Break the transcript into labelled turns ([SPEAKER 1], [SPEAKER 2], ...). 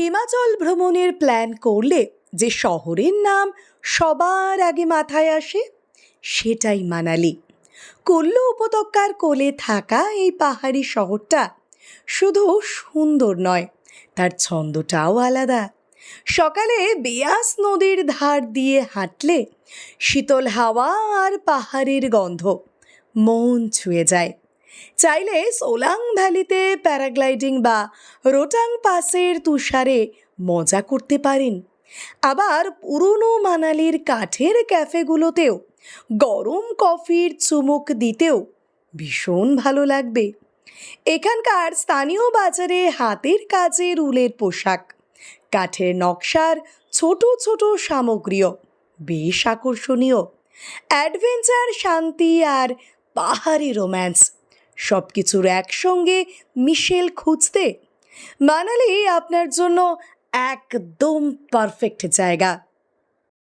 [SPEAKER 1] হিমাচল ভ্রমণের প্ল্যান করলে যে শহরের নাম সবার আগে মাথায় আসে, সেটাই মানালি। কুল্লু উপত্যকার কোলে থাকা এই পাহাড়ি শহরটা শুধু সুন্দর নয়, তার ছন্দটাও আলাদা। সকালে বেয়াস নদীর ধার দিয়ে হাঁটলে শীতল হাওয়া আর পাহাড়ের গন্ধ মন ছুঁয়ে যায়। চাইলে সোলাং ভ্যালিতে প্যারাগ্লাইডিং বা রোটাং পাসের তুষারে মজা করতে পারেন। আবার পুরনো মানালির কাঠের ক্যাফেগুলোতেও গরম কফির চুমুক দিতেও ভীষণ ভালো লাগবে। এখানকার স্থানীয় বাজারে হাতের কাজের উলের পোশাক, কাঠের নকশার ছোট ছোট সামগ্রীও বেশ আকর্ষণীয়। অ্যাডভেঞ্চার, শান্তি আর পাহাড়ি রোম্যান্স সব কিছুর একসঙ্গে মিশেল খুঁজতে মানালি আপনার জন্য একদম পারফেক্ট জায়গা।